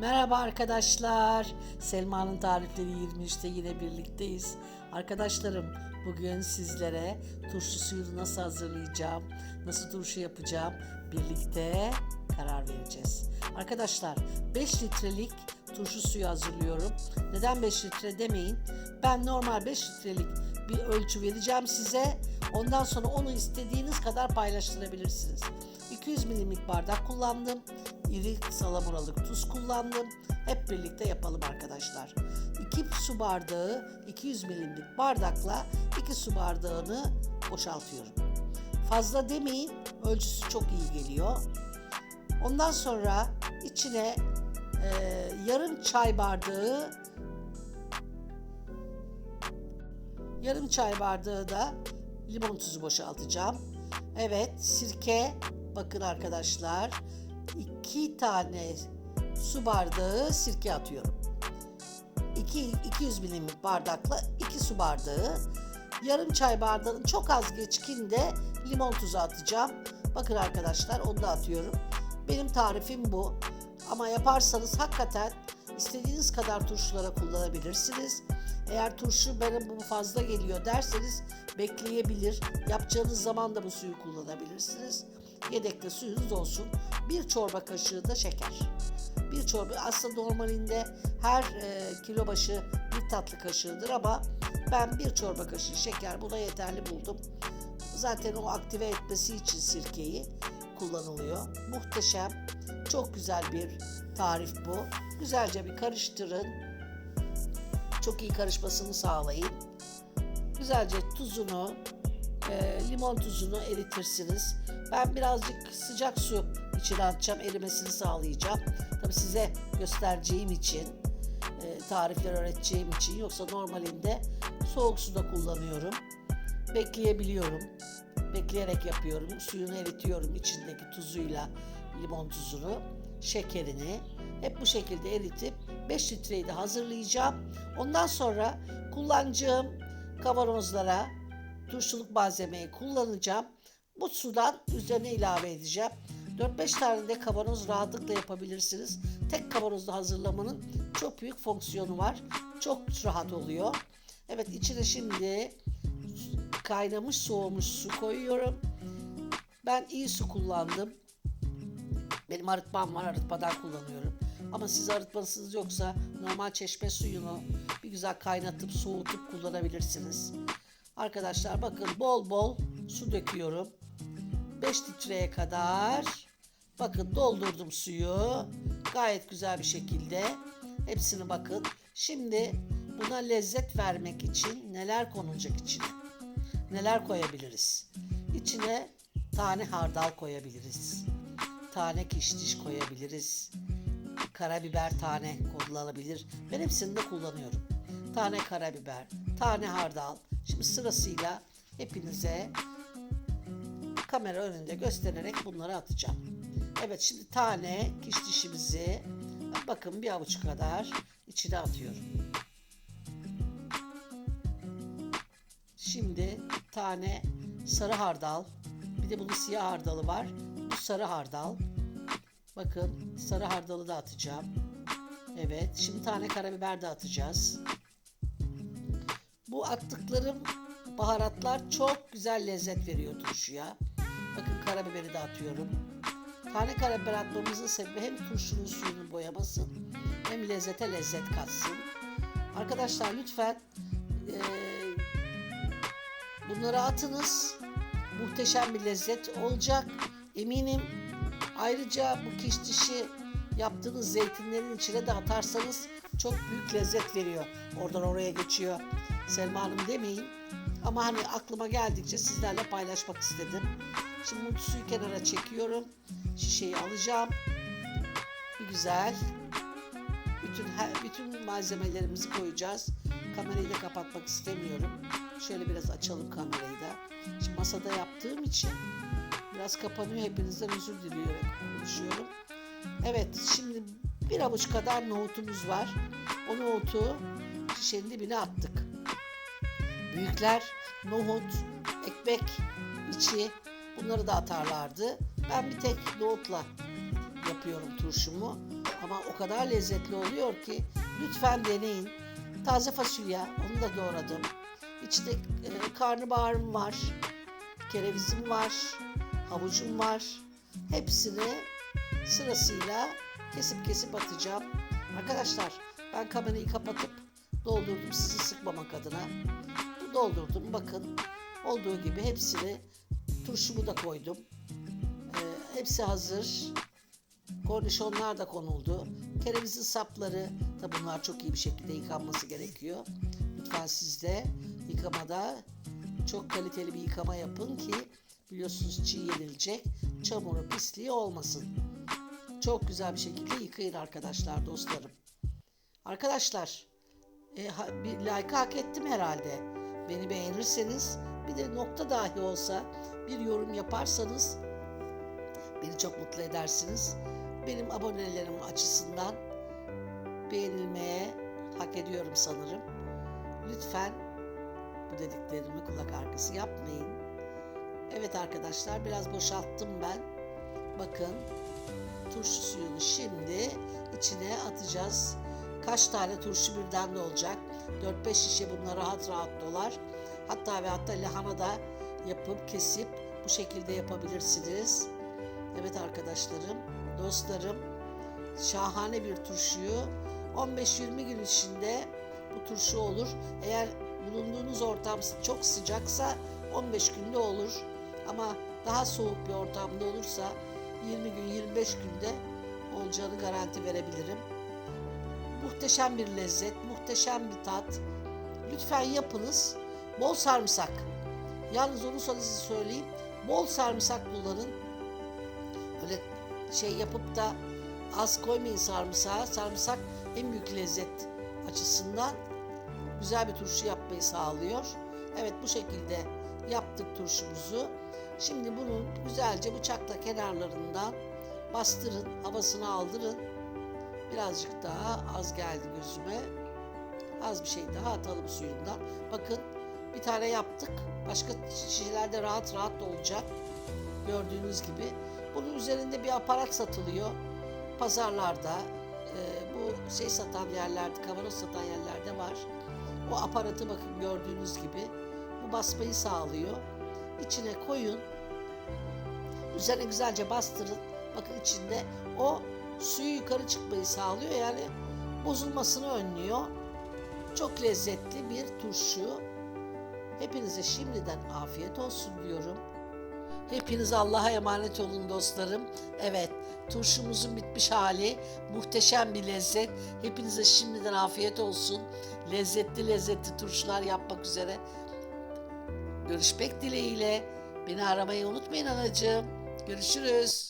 Merhaba arkadaşlar. Selma'nın tarifleri 23'te yine birlikteyiz. Arkadaşlarım bugün sizlere turşu suyunu nasıl hazırlayacağım, nasıl turşu yapacağım birlikte karar vereceğiz. Arkadaşlar 5 litrelik turşu suyu hazırlıyorum. Neden 5 litre demeyin. Ben normal 5 litrelik bir ölçü vereceğim size. Ondan sonra onu istediğiniz kadar paylaştırabilirsiniz. 200 milimlik bardak kullandım. İri salamuralık tuz kullandım. Hep birlikte yapalım arkadaşlar. 2 su bardağı 200 milimlik bardakla 2 su bardağını boşaltıyorum. Fazla demeyin. Ölçüsü çok iyi geliyor. Ondan sonra içine e, yarım çay bardağı yarım çay bardağı da limon tuzu boşaltacağım. Evet sirke bakın arkadaşlar 2 tane su bardağı sirke atıyorum. 2 200 milimlik bardakla 2 su bardağı yarım çay bardağının çok az geçkinde limon tuzu atacağım. Bakın arkadaşlar onu da atıyorum. Benim tarifim bu. Ama yaparsanız hakikaten istediğiniz kadar turşulara kullanabilirsiniz. Eğer turşu benim bu fazla geliyor derseniz bekleyebilir. Yapacağınız zaman da bu suyu kullanabilirsiniz. Yedekte suyunuz olsun. Bir çorba kaşığı da şeker. Bir çorba aslında normalinde her e, kilo başı bir tatlı kaşığıdır ama ben bir çorba kaşığı şeker buna yeterli buldum. Zaten o aktive etmesi için sirkeyi kullanılıyor. Muhteşem, çok güzel bir tarif bu. Güzelce bir karıştırın. Çok iyi karışmasını sağlayın. Güzelce tuzunu, e, limon tuzunu eritirsiniz. Ben birazcık sıcak su içine atacağım, erimesini sağlayacağım. Tabi size göstereceğim için, e, tarifler öğreteceğim için yoksa normalinde soğuk suda kullanıyorum. Bekleyebiliyorum. Bekleyerek yapıyorum. Suyunu eritiyorum içindeki tuzuyla, limon tuzunu, şekerini. Hep bu şekilde eritip 5 litreyi de hazırlayacağım. Ondan sonra kullanacağım kavanozlara turşuluk malzemeyi kullanacağım. Bu sudan üzerine ilave edeceğim. 4-5 tane de kavanoz rahatlıkla yapabilirsiniz. Tek kavanozda hazırlamanın çok büyük fonksiyonu var. Çok rahat oluyor. Evet içine şimdi kaynamış soğumuş su koyuyorum. Ben iyi su kullandım. Benim arıtmam var arıtmadan kullanıyorum. Ama siz arıtmanız yoksa normal çeşme suyunu bir güzel kaynatıp soğutup kullanabilirsiniz. Arkadaşlar bakın bol bol su döküyorum. 5 litreye kadar bakın doldurdum suyu. Gayet güzel bir şekilde. Hepsini bakın. Şimdi buna lezzet vermek için neler konulacak içine? Neler koyabiliriz? İçine tane hardal koyabiliriz. Tane kişniş koyabiliriz. Karabiber tane kullanılabilir. Ben hepsini de kullanıyorum. Tane karabiber, tane hardal. Şimdi sırasıyla hepinize kamera önünde göstererek bunları atacağım. Evet şimdi tane kişnişimizi bakın bir avuç kadar içine atıyorum. Şimdi tane sarı hardal. Bir de bunun siyah hardalı var. Bu sarı hardal. Bakın sarı hardalı da atacağım. Evet şimdi tane karabiber de atacağız. Bu attıklarım baharatlar çok güzel lezzet veriyor turşuya. Bakın karabiberi de atıyorum. Tane karabiber atmamızın sebebi hem turşunun suyunu boyamasın hem lezzete lezzet katsın. Arkadaşlar lütfen eee Bunları atınız. Muhteşem bir lezzet olacak. Eminim. Ayrıca bu kişnişi yaptığınız zeytinlerin içine de atarsanız çok büyük lezzet veriyor. Oradan oraya geçiyor. Selma Hanım demeyin. Ama hani aklıma geldikçe sizlerle paylaşmak istedim. Şimdi suyu kenara çekiyorum. Şişeyi alacağım. Bir güzel. Bütün her, bütün malzemelerimizi koyacağız. Kamerayı da kapatmak istemiyorum. Şöyle biraz açalım kamerayı da. Şimdi masada yaptığım için biraz kapanıyor. Hepinizden özür diliyorum. konuşuyorum. Evet şimdi bir avuç kadar nohutumuz var. O nohutu şişenin dibine attık. Büyükler nohut, ekmek içi bunları da atarlardı. Ben bir tek nohutla yapıyorum turşumu. Ama o kadar lezzetli oluyor ki lütfen deneyin. Taze fasulye, onu da doğradım. İçinde e, karnabaharım var, kerevizim var, havucum var. Hepsini sırasıyla kesip kesip atacağım. Arkadaşlar ben kamerayı kapatıp doldurdum sizi sıkmamak adına. Doldurdum bakın olduğu gibi hepsini turşumu da koydum. Ee, hepsi hazır. Kornişonlar da konuldu. Kerevizin sapları da bunlar çok iyi bir şekilde yıkanması gerekiyor. Lütfen siz de yıkamada çok kaliteli bir yıkama yapın ki biliyorsunuz çiğ yenilecek. Çamuru pisliği olmasın. Çok güzel bir şekilde yıkayın arkadaşlar dostlarım. Arkadaşlar e, bir like hak ettim herhalde. Beni beğenirseniz bir de nokta dahi olsa bir yorum yaparsanız beni çok mutlu edersiniz. Benim abonelerim açısından beğenilmeye hak ediyorum sanırım. Lütfen bu dediklerimi kulak arkası yapmayın. Evet arkadaşlar biraz boşalttım ben. Bakın turşu suyunu şimdi içine atacağız. Kaç tane turşu birden de olacak. 4-5 şişe bunlar rahat rahat dolar. Hatta ve hatta lahana da yapıp kesip bu şekilde yapabilirsiniz. Evet arkadaşlarım, dostlarım şahane bir turşuyu 15-20 gün içinde bu turşu olur. Eğer bulunduğunuz ortam çok sıcaksa 15 günde olur. Ama daha soğuk bir ortamda olursa 20 gün 25 günde olacağını garanti verebilirim. Muhteşem bir lezzet, muhteşem bir tat. Lütfen yapınız. Bol sarımsak. Yalnız onu sana size söyleyeyim. Bol sarımsak kullanın. Öyle şey yapıp da az koymayın sarımsağı. Sarımsak en büyük lezzet açısından güzel bir turşu yapmayı sağlıyor. Evet bu şekilde yaptık turşumuzu. Şimdi bunun güzelce bıçakla kenarlarından bastırın, havasını aldırın. Birazcık daha az geldi gözüme. Az bir şey daha atalım suyundan. Bakın bir tane yaptık. Başka şişelerde rahat rahat da olacak. Gördüğünüz gibi. Bunun üzerinde bir aparat satılıyor. Pazarlarda, e, bu şey satan yerlerde, kavanoz satan yerlerde var. O aparatı bakın gördüğünüz gibi. Bu basmayı sağlıyor. İçine koyun. Üzerine güzelce bastırın. Bakın içinde o suyu yukarı çıkmayı sağlıyor. Yani bozulmasını önlüyor. Çok lezzetli bir turşu. Hepinize şimdiden afiyet olsun diyorum. Hepiniz Allah'a emanet olun dostlarım. Evet, turşumuzun bitmiş hali muhteşem bir lezzet. Hepinize şimdiden afiyet olsun. Lezzetli lezzetli turşular yapmak üzere. Görüşmek dileğiyle. Beni aramayı unutmayın anacığım. Görüşürüz.